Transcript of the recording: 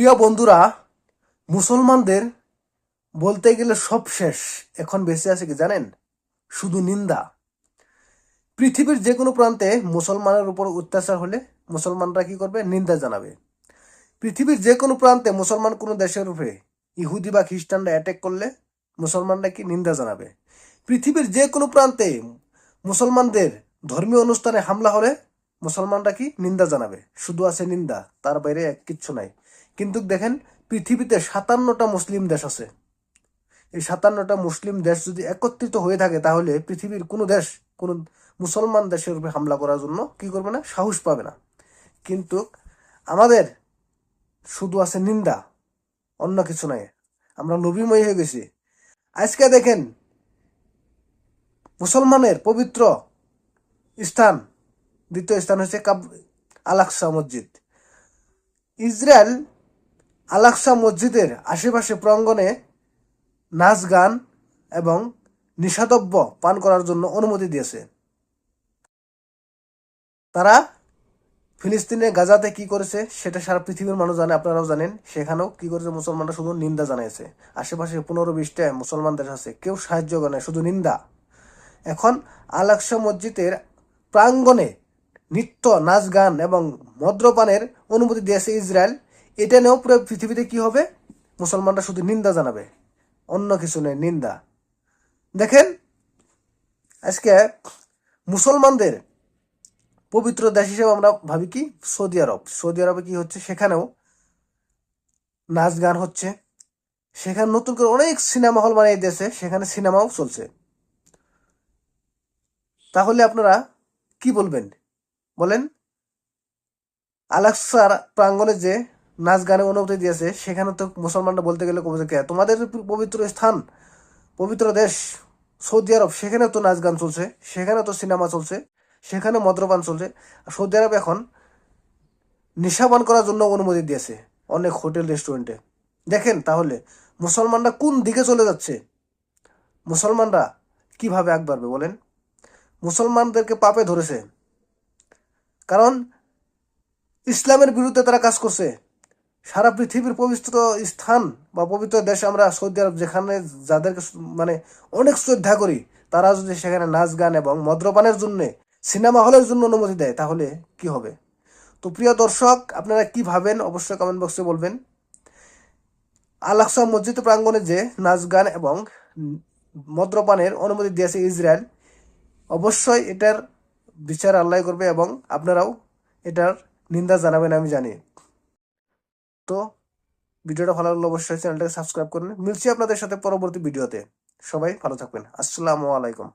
প্রিয় বন্ধুরা, মুসলমানদের বলতে গেলে সব শেষ। এখন বেঁচে আছে কি জানেন? শুধু নিন্দা। পৃথিবীর যে কোনো প্রান্তে মুসলমানের উপর অত্যাচার হলে মুসলমানরা কি করবে? নিন্দা জানাবে। পৃথিবীর যে কোনো প্রান্তে মুসলমান কোনো দেশের উপরে ইহুদি বা খ্রিস্টানরা অ্যাটাক করলে মুসলমানরা কি নিন্দা জানাবে? পৃথিবীর যে কোনো প্রান্তে মুসলমানদের ধর্মীয় অনুষ্ঠানে হামলা হলে মুসলমানরা কি নিন্দা জানাবে? শুধু আছে নিন্দা, তার বাইরে এক কিচ্ছু নাই। কিন্তু দেখেন, পৃথিবীতে সাতান্নটা মুসলিম দেশ আছে। এই সাতান্নটা মুসলিম দেশ যদি একত্রিত হয়ে থাকে, তাহলে পৃথিবীর কোনো দেশ, কোনো মুসলমান দেশের উপরে হামলা করার জন্য কি করবে না? সাহস পাবে না। কিন্তু আমাদের শুধু আছে নিন্দা, অন্য কিছু নাই। আমরা নবীময় হয়ে গেছি। আজকে দেখেন, মুসলমানের পবিত্র স্থান দ্বিতীয় স্থান হচ্ছে কাব আলাকসা মসজিদ। ইসরায়েল আলাকসা মসজিদের আশেপাশে প্রাঙ্গণে নাচ গান এবং নিষাদব্য পান করার জন্য অনুমতি দিয়েছে। তারা ফিলিস্তিনে গাজাতে কি করেছে সেটা সারা পৃথিবীর মানুষ জানে, আপনারাও জানেন। সেখানেও কি করেছে মুসলমানরা? শুধু নিন্দা জানিয়েছে আশেপাশে পনেরো বিশটা মুসলমান দেশ আছে, কেউ সাহায্য করে শুধু নিন্দা। এখন আলাকসা মসজিদের প্রাঙ্গণে নৃত্য, নাচ গান এবং মদ্যপানের অনুমতি দিয়েছে ইসরায়েল। এটা নিয়েও পুরো পৃথিবীতে কি হবে? মুসলমানরা শুধু নিন্দা জানাবে, অন্য কিছু নেই নিন্দা। দেখেন, আজকে মুসলমানদের পবিত্র দেশ হিসেবে আমরা ভাবি কি? সৌদি আরব। সৌদি আরবে কি হচ্ছে? সেখানেও নাচ গান হচ্ছে। সেখানে নতুন করে অনেক সিনেমা হল বানিয়ে দিয়েছে। সেখানে সিনেমাও চলছে। তাহলে আপনারা কি বলবেন? বলেন, আলাক্সার প্রাঙ্গণে যে নাচ গানে অনুমতি দিয়েছে, সেখানে তো মুসলমানরা বলতে গেলে কবে কে? তোমাদের পবিত্র স্থান, পবিত্র দেশ, সৌদি আরব, সেখানে তো নাচ গান চলছে, সেখানে তো সিনেমা চলছে, সেখানে মদ্যপান চলছে। সৌদি আরব এখন নেশাপান করার জন্য অনুমতি দিয়েছে অনেক হোটেল, রেস্টুরেন্টে। দেখেন তাহলে, মুসলমানরা কোন দিকে চলে যাচ্ছে? মুসলমানরা কীভাবে আগ বাড়বে বলেন? মুসলমানদেরকে পাপে ধরেছে। কারণ ইসলামের বিরুদ্ধে তারা কাজ করছে। সারা পৃথিবীর পবিত্র স্থান বা পবিত্র দেশ আমরা সৌদি আরব, যেখানে যাদেরকে মানে অনেক শ্রদ্ধা করি, তারা যদি সেখানে নাচ গান এবং মদ্যপানের জন্য সিনেমা হলের জন্য অনুমতি দেয়, তাহলে কি হবে? তো প্রিয় দর্শক, আপনারা কি ভাবেন? অবশ্যই কমেন্ট বক্সে বলবেন। আলাকসা মসজিদ প্রাঙ্গণে যে নাচ গান এবং মদ্যপানের অনুমতি দিয়েছে ইসরায়েল, অবশ্যই এটার বিচার আল্লাহ করবে এবং আপনারাও এটার নিন্দা জানাবেন আমি জানি। তো ভিডিওটা ভালো লাগলে অবশ্যই চ্যানেলটাকে সাবস্ক্রাইব করুন। মিলছি আপনাদের সাথে পরবর্তী ভিডিওতে। সবাই ভালো থাকবেন। আসসালামু আলাইকুম।